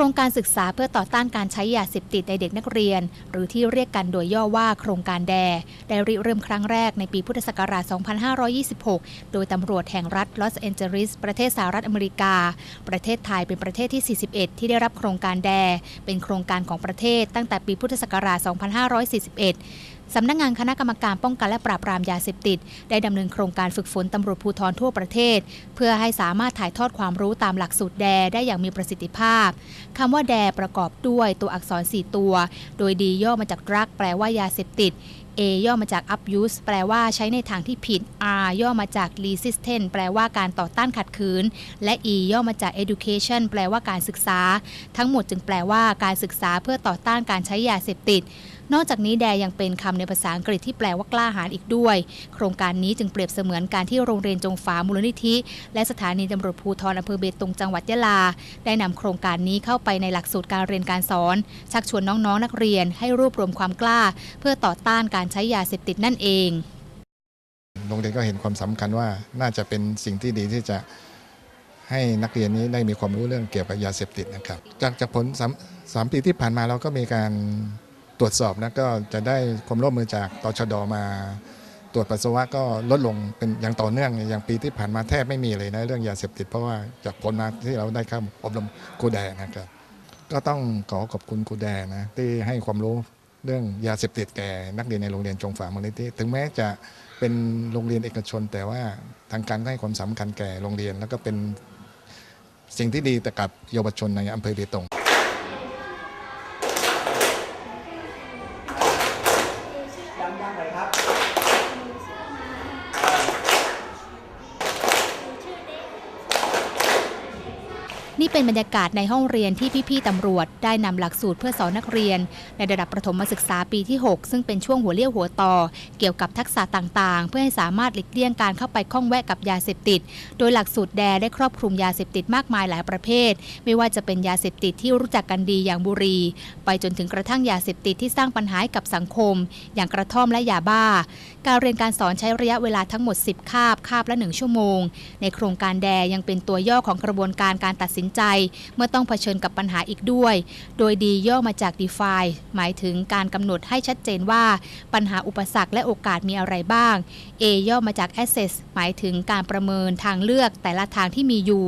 ครงการศึกษาเพื่อต่อต้านการใช้ยาเสพติดในเด็กนักเรียน หรือที่เรียกกันโดยย่อว่าโครงการแด ได้ริเริ่มครั้งแรกในปีพุทธศักราช 2526 โดยตำรวจแห่งรัฐลอสแอนเจลิส ประเทศสหรัฐอเมริกา ประเทศไทยเป็นประเทศที่ 41 ที่ได้รับโครงการแด เป็นโครงการของประเทศตั้งแต่ปีพุทธศักราช 2541 สำนักงานคณะกรรมการป้องกันและปราบปรามยาเสพติด ได้ดำเนินโครงการฝึกฝนตำรวจภูธรทั่วประเทศ เพื่อให้สามารถถ่ายทอดความรู้ตามหลักสูตรแดได้อย่างมีประสิทธิภาพคำว่าแดประกอบด้วยตัวอักษร 4 ตัว โดยดีย่อมาจาก drug แปลว่ายาเสพติด A ย่อมาจาก abuse แปลว่าใช้ในทางที่ผิด R ย่อมาจาก resistant แปลว่าการต่อต้านขัดขืน และ E ย่อมาจาก education แปลว่าการศึกษา ทั้งหมดจึงแปลว่าการศึกษาเพื่อต่อต้านการใช้ยาเสพติด นอกจากนี้แดยังเป็นคำในภาษาอังกฤษที่แปลว่ากล้าหาญอีกด้วย โครงการนี้จึงเปรียบเสมือนการที่โรงเรียนจงฟ้ามูลนิธิ และสถานีตำรวจภูธรอำเภอเบตงจังหวัดยะลา ได้นำโครงการนี้เข้าไปในหลักสูตรการเรียนการสอน ชักชวนน้องๆนักเรียนให้รวบรวมความกล้า เพื่อต่อต้านการใช้ยาเสพติดนั่นเองโรงเรียนก็เห็นความสำคัญว่าน่าจะเป็นสิ่งที่ดีที่จะให้นักเรียนนี้ได้มีความรู้เรื่องเกี่ยวกับยาเสพติดนะครับ จากจากผลสามปีที่ผ่านมาเราก็มีการ ตรวจสอบนะก็จะได้ความร่วมมือจากตชดมาตรวจปัสสาวะก็ลดลงเป็นอย่างต่อเนื่องอย่างปีที่ผ่านมาแทบไม่มีเลยนะเรื่องยาเสพติดเพราะว่าจากผลมาที่เราได้เข้าอบรมครูแดนะครับก็ต้องขอขอบคุณครูแดนะที่ให้ความรู้เรื่องยาเสพติดแก่นักเรียนในโรงเรียนจงฝามูลนิธิถึงแม้จะเป็นโรงเรียนเอกชน แต่ว่าทางการให้ความสำคัญแก่โรงเรียน แล้วก็เป็นสิ่งที่ดีแต่กับเยาวชนในอำเภอเบตง นี่เป็นบรรยากาศในห้องเรียนที่พี่ๆตำรวจ ได้นำหลักสูตรเพื่อสอนนักเรียน ในระดับประถมศึกษาปีที่ 6 ซึ่งเป็นช่วงหัวเลี้ยวหัวต่อ เกี่ยวกับทักษะต่างๆ เพื่อให้สามารถหลีกเลี่ยงการเข้าไปข้องแวะกับยาเสพติด โดยหลักสูตรแดได้ครอบคลุมยาเสพติดมากมายหลายประเภท ไม่ว่าจะเป็นยาเสพติดที่รู้จักกันดีอย่างบุหรี่ไปจนถึงกระทั่งยาเสพติดที่สร้างปัญหาให้กับสังคม อย่างกระท่อมและยาบ้า การเรียนการสอนใช้ระยะเวลาทั้งหมด 10 คาบคาบละ 1 ชั่วโมง ในโครงการแดยังเป็นตัวย่อของกระบวนการการตัดสินใจ เมื่อต้องเผชิญกับปัญหาอีกด้วย โดยดีย่อมาจาก define หมายถึงการกำหนดให้ชัดเจนว่า ปัญหาอุปสรรคและโอกาสมีอะไรบ้าง A ย่อมาจาก assess หมายถึงการประเมินทางเลือกแต่ละทางที่มีอยู่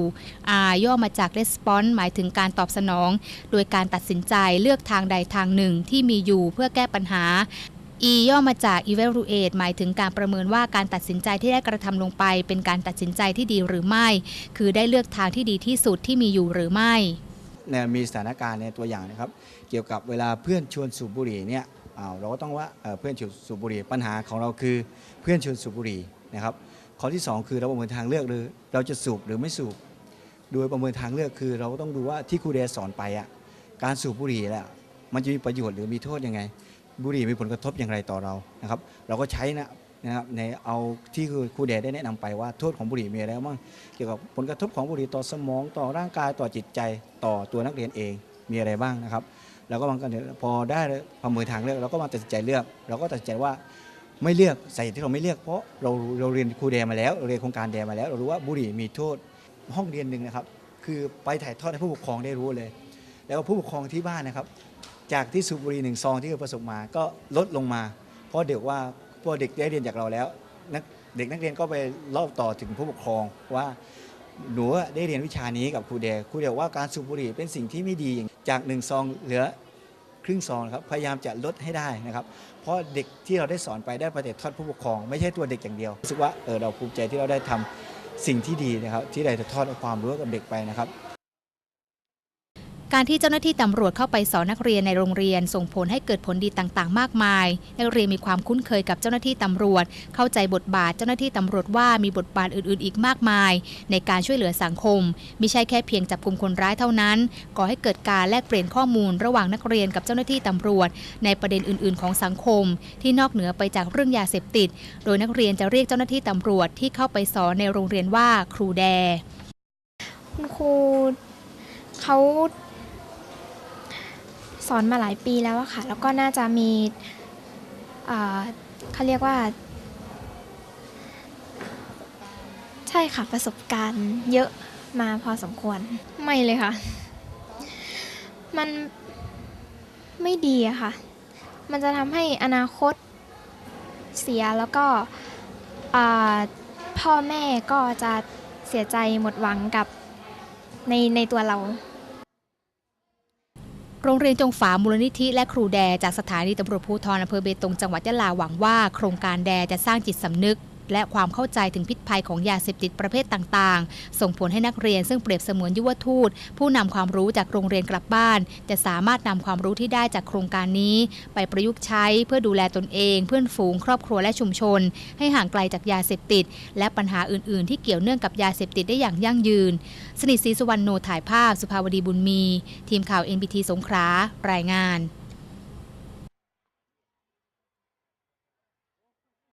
R ย่อมาจาก response หมายถึงการตอบสนอง โดยการตัดสินใจเลือกทางใดทางหนึ่งที่มีอยู่เพื่อแก้ปัญหา E ย่อมาจาก evaluate หมายถึงการประเมินว่าการตัดสินใจที่ได้กระทำลงไป เป็นการตัดสินใจที่ดีหรือไม่ คือได้เลือกทางที่ดีที่สุดที่มีอยู่หรือไม่เนี่ยมีสถานการณ์ในตัวอย่างนะครับ เกี่ยวกับเวลาเพื่อนชวนสูบบุหรี่เนี่ยเราก็ต้องว่าเอ่อเพื่อนชวนสูบบุหรี่ปัญหาของเราคือเพื่อนชวนสูบบุหรี่นะครับข้อที่ 2 คือเราประเมินทางเลือกหรือเราจะสูบหรือไม่สูบ โดยประเมินทางเลือกคือ เราก็ต้องดูว่าที่ครูเดสอนไปอะการสูบบุหรี่แหละมันจะมีประโยชน์หรือมีโทษยังไง บุหรี่มีผลกระทบอย่างไรต่อเรานะครับเราก็ใช้นะนะครับในเอาที่คือครูเดชได้แนะนำไปว่าโทษของบุหรี่มีอะไรบ้างเกี่ยวกับผลกระทบของบุหรี่ต่อสมองต่อร่างกายต่อจิตใจต่อตัวนักเรียนเองมีอะไรบ้างนะครับแล้วก็บางกันพอได้ประเมินทางเลือกเราก็มาตัดสินใจเลือก เราก็ตัดสินใจว่าไม่เลือกสาเหตุที่เราไม่เลือกเพราะเราเราเรียนครูแดมาแล้วเรียนโครงการแดมาแล้ว เรารู้ว่าบุหรี่มีโทษห้องเรียนหนึ่งนะครับ คือไปถ่ายทอดให้ผู้ปกครองได้รู้เลย แล้วผู้ปกครองที่บ้านนะครับ จากที่สูบบุหรี่หนึ่งซองที่เคยประสบมาก็ลดลงมา เพราะเด็กว่าพอเด็กได้เรียนจากเราแล้วนักเด็กนักเรียนก็ไปเล่าต่อถึงผู้ปกครองว่าหนูได้เรียนวิชานี้กับครูแดครูแดว่าการสูบบุหรี่เป็นสิ่งที่ไม่ดีอย่างจากหนึ่งซองเหลือครึ่งซองครับพยายามจะลดให้ได้นะครับ เพราะเด็กที่เราได้สอนไปได้ประเด็ทอดผู้ปกครอง ไม่ใช่ตัวเด็กอย่างเดียวรู้สึกว่าเออเราภูมิใจที่เราได้ทำสิ่งที่ดีนะครับ ที่ได้จะทอดความรู้กับเด็กไปนะครับ การที่เจ้าหน้าที่ตำรวจเข้าไปสอนนักเรียนในโรงเรียน ส่งผลให้เกิดผลดีต่างๆ มากมาย นักเรียนมีความคุ้นเคยกับเจ้าหน้าที่ตำรวจ เข้าใจบทบาทเจ้าหน้าที่ตำรวจว่ามีบทบาทอื่นๆ อีกมากมาย ในการช่วยเหลือสังคมมิใช่แค่เพียงจับกลุ่มคนร้ายเท่านั้นก่อให้เกิดการแลกเปลี่ยนข้อมูลระหว่างนักเรียนกับเจ้าหน้าที่ตำรวจ ในประเด็นอื่น ๆ ของสังคม ที่นอกเหนือไปจากเรื่องยาเสพติด โดยนักเรียนจะเรียกเจ้าหน้าที่ตำรวจที่เข้าไปสอนในโรงเรียนว่าครูแดคุณครูเขา สอนมาหลายปีแล้วอะค่ะ แล้วก็น่าจะมีเขาเรียกว่า ใช่ค่ะประสบการณ์เยอะมาพอสมควรไม่เลยค่ะ มันไม่ดีอะค่ะ มันจะทำให้อนาคตเสียแล้วก็พ่อแม่ก็จะเสียใจหมดหวังกับในในตัวเรา โรงเรียนจงฝามูลนิธิและครูแดจากสถานีตำรวจภูธรอำเภอเบตงจังหวัดยะลาหวังว่าโครงการแดจะสร้างจิตสำนึก และความเข้าใจถึงพิษภัยของยาเสพติดประเภทต่างๆ ส่งผลให้นักเรียนซึ่งเปรียบเสมือนยุวทูต ผู้นำความรู้จากโรงเรียนกลับบ้าน จะสามารถนำความรู้ที่ได้จากโครงการนี้ ไปประยุกต์ใช้เพื่อดูแลตนเอง เพื่อนฝูงครอบครัวและชุมชน ให้ห่างไกลจากยาเสพติด และปัญหาอื่น ๆ ที่เกี่ยวเนื่องกับยาเสพติดได้อย่างยั่งยืน สนิทศรีสุวรรณโนถ่ายภาพ สุภาวดีบุญมี ทีมข่าว NBT สงขลารายงาน